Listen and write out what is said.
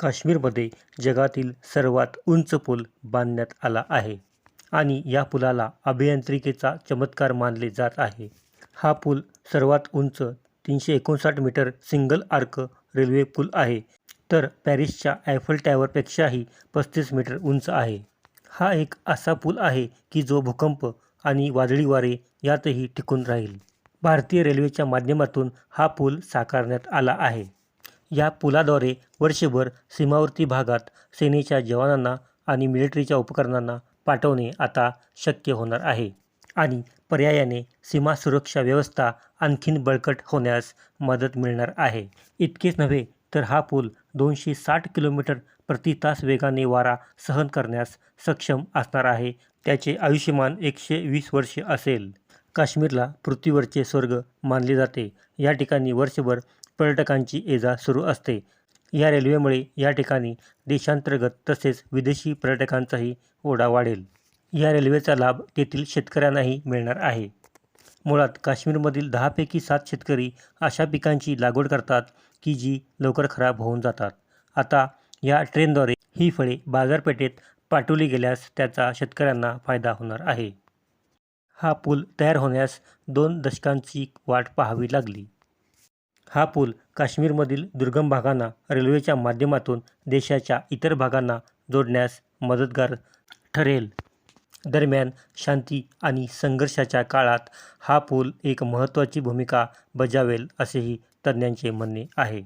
काश्मीरमध्ये जगातील सर्वात उंच पूल बांधण्यात आला आहे आणि या पुलाला अभियांत्रिकेचा चमत्कार मानले जात आहे. हा पूल सर्वात उंच तीनशे एकोणसाठ मीटर सिंगल आर्क रेल्वे पूल आहे तर पॅरिसच्या आयफल टॉवरपेक्षाही पस्तीस मीटर उंच आहे. हा एक असा पूल आहे की जो भूकंप आणि वादळी वारे यातही टिकून राहील. भारतीय रेल्वेच्या माध्यमातून हा पूल साकारण्यात आला आहे. या पुलाद्वारे वर्षभर सीमावर्ती भागात सेनेच्या जवानांना आणि मिलिटरीच्या उपकरणांना पाठवणे आता शक्य होणार आहे आणि पर्यायाने सीमा सुरक्षा व्यवस्था आणखीन बळकट होण्यास मदत मिळणार आहे. इतकेच नव्हे तर हा पूल दोनशे साठ किलोमीटर प्रति तास वेगाने वारा सहन करण्यास सक्षम असणार आहे. त्याचे आयुष्यमान एकशे वीस वर्षे असेल. काश्मीरला पृथ्वीवरचे स्वर्ग मानले जाते. या ठिकाणी वर्षभर पर्यटकांची ये-जा सुरू असते. या रेल्वेमुळे या ठिकाणी देशांतर्गत तसेच विदेशी पर्यटकांचाही ओढा वाढेल. या रेल्वेचा लाभ तेथील शेतकऱ्यांनाही मिळणार आहे. मुळात काश्मीरमधील दहापैकी सात शेतकरी अशा पिकांची लागवड करतात की जी लवकर खराब होऊन जातात. आता या ट्रेनद्वारे ही फळे बाजारपेठेत पाठवली गेल्यास त्याचा शेतकऱ्यांना फायदा होणार आहे. हा पूल तयार होण्यास दोन दशकांची वाट पाहावी लागली. हा पूल काश्मीरमधील दुर्गम भागांना रेल्वेच्या माध्यमातून देशाच्या इतर भागांना जोडण्यास मदतगार ठरेल. दरम्यान शांती आणि संघर्षाच्या काळात हा पूल एक महत्त्वाची भूमिका बजावेल असेही तज्ज्ञांचे म्हणणे आहे.